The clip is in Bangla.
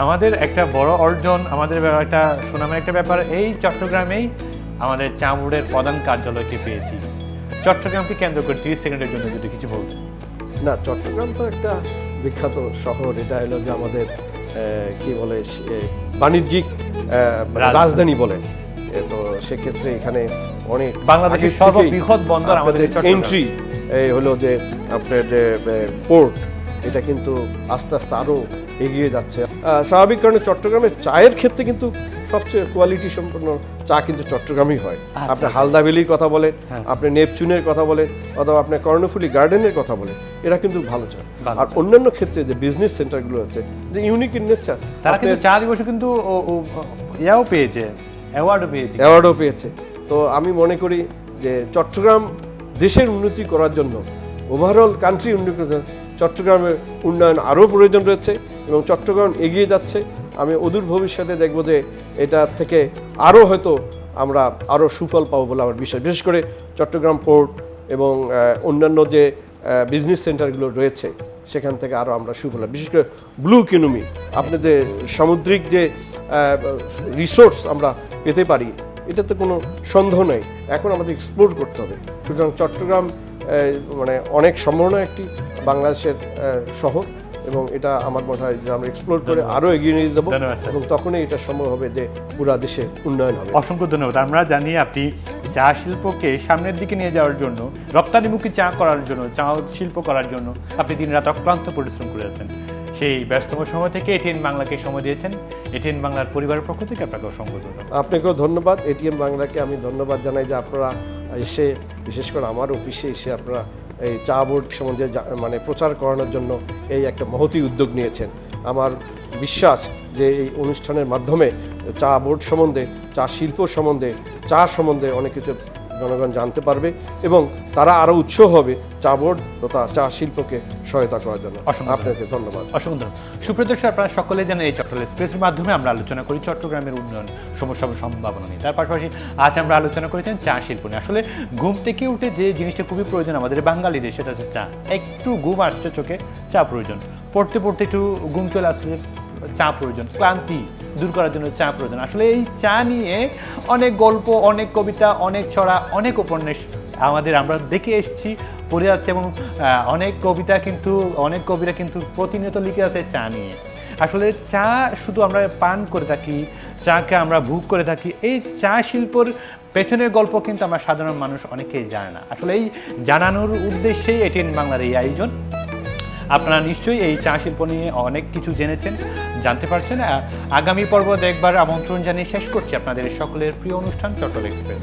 আমাদের একটা বড় অর্জন আমাদের একটা সুনামের একটা ব্যাপার এই চট্টগ্রামেই আমাদের চামড়ের প্রধান কার্যালয়টি পেয়েছি। চট্টগ্রামকে কেন্দ্র করে তিরিশ সেকেন্ডের জন্য যদি কিছু বলতেন না চট্টগ্রাম তো একটা বিখ্যাত শহর এটা হলো যে আমাদের কি বলে বাণিজ্যিক মানে রাজধানী। রাজধানী বলে। তো সেক্ষেত্রে এখানে অনেক বাংলাদেশের সর্ববৃহৎ বন্দর আমাদের এন্ট্রি এই হলো যে আপনার যে পোর্ট এটা কিন্তু আস্তে আস্তে আরও এগিয়ে যাচ্ছে। স্বাভাবিক কারণে চট্টগ্রামের চায়ের ক্ষেত্রে কিন্তু সবচেয়ে কোয়ালিটি সম্পন্ন চা কিন্তু চট্টগ্রামই হয়। আচ্ছা। আপনি হালদা ভ্যালির কথা বলেন হ্যাঁ। আপনি নেপচুনের কথা বলেন অথবা আপনি কর্ণফুলি গার্ডেনের কথা বলেন এরা কিন্তু ভালো চা। আর অন্যান্য ক্ষেত্রে যে বিজনেস সেন্টারগুলো আছে যে ইউনিক ইন নেচার তারা কিন্তু চা দিবসে কিন্তু ইয়াও পেয়েছে অ্যাওয়ার্ডও পেয়েছে। অ্যাওয়ার্ডও পেয়েছে। তো আমি মনে করি যে চট্টগ্রাম দেশের উন্নতি করার জন্য ওভারঅল কান্ট্রি উন্নতি চট্টগ্রামের উন্নয়ন আরও প্রয়োজন রয়েছে এবং চট্টগ্রাম এগিয়ে যাচ্ছে আমি অদূর ভবিষ্যতে দেখব যে এটা থেকে আরও হয়তো আমরা আরও সুফল পাবো বলে আমার বিশ্বাস বিশেষ করে চট্টগ্রাম পোর্ট এবং অন্যান্য যে বিজনেস সেন্টারগুলো রয়েছে, সেখান থেকে আরও আমরা সুফল। বিশেষ করে ব্লু ইকোনমি আপনাদের সামুদ্রিক যে রিসোর্স আমরা পেতে পারি এটাতে কোনো সন্দেহ নেই। এখন আমাদের এক্সপ্লোর করতে হবে। সুতরাং চট্টগ্রাম মানে অনেক সম্ভাবনা একটি বাংলাদেশের শহর এবং এটা আমার মনে হয় যে আমরা এক্সপ্লোর করে আরও এগিয়ে নিয়ে যাব। এবং তখনই এটা সম্ভব হবে যে পুরা দেশে উন্নয়ন হবে। অসংখ্য ধন্যবাদ। আমরা জানি আপনি চা শিল্পকে সামনের দিকে নিয়ে যাওয়ার জন্য রপ্তানিমুখী চা করার জন্য চা শিল্প করার জন্য আপনি দিন রাত অক্লান্ত পরিশ্রম করে যাচ্ছেন। সেই ব্যস্তম সময় থেকে এটিএন বাংলাকে সময় দিয়েছেন। এটিএন বাংলার পরিবারের পক্ষ থেকে আপনাকে অসংখ্য ধন্যবাদ। আপনাকেও ধন্যবাদ। এটিএম বাংলাকে আমি ধন্যবাদ জানাই যে আপনারা এসে বিশেষ করে আমার অফিসে এসে আপনারা এই চা বোর্ড সম্বন্ধে মানে প্রচার করানোর জন্য এই একটা মহতি উদ্যোগ নিয়েছেন। আমার বিশ্বাস যে এই অনুষ্ঠানের মাধ্যমে চা বোর্ড সম্বন্ধে চা শিল্প সম্বন্ধে চা সম্বন্ধে অনেক কিছু জনগণ জানতে পারবে এবং তারা আরও উৎসাহ হবে চা বোর্ড তথা চা শিল্পকে সহায়তা করার জন্য। আপনাকে ধন্যবাদ। অসংখ্য ধন্যবাদ। সুপ্রদর্শক আপনারা সকলে জানেন এই চট্টগ্রাম এক্সপ্রেসের মাধ্যমে আমরা আলোচনা করি চট্টগ্রামের উন্নয়ন সমস্যা সম্ভাবনা নিয়ে। তার পাশাপাশি আজ আমরা আলোচনা করেছেন চা শিল্প নিয়ে। আসলে ঘুম থেকে উঠে যে জিনিসটা খুবই প্রয়োজন আমাদের বাঙালিদের সেটা হচ্ছে চা। একটু ঘুম আসছে চোখে চা প্রয়োজন। পড়তে পড়তে একটু ঘুম চলে আসছে চা প্রয়োজন। ক্লান্তি দূর করার জন্য চা প্রয়োজন। আসলে এই চা নিয়ে অনেক গল্প অনেক কবিতা অনেক ছড়া অনেক উপন্যাস আমাদের আমরা দেখে এসেছি, পড়ে যাচ্ছে এবং অনেক কবিতা কিন্তু, অনেক কবিরা কিন্তু প্রতিনিয়ত লিখে আছে চা নিয়ে। আসলে চা শুধু আমরা পান করে থাকি, চাকে আমরা ভোগ করে থাকি, এই চা শিল্পর পেছনের গল্প কিন্তু আমরা সাধারণ মানুষ অনেকেই জানে না। আসলে এই জানানোর উদ্দেশ্যেই এটিএন বাংলার এই আয়োজন। আপনারা নিশ্চয়ই এই চা শিল্প নিয়ে অনেক কিছু জেনেছেন, জানতে পারছেন। আগামী পর্ব দেখবার আমন্ত্রণ জানিয়ে শেষ করছি আপনাদের সকলের প্রিয় অনুষ্ঠান চট্টল এক্সপ্রেস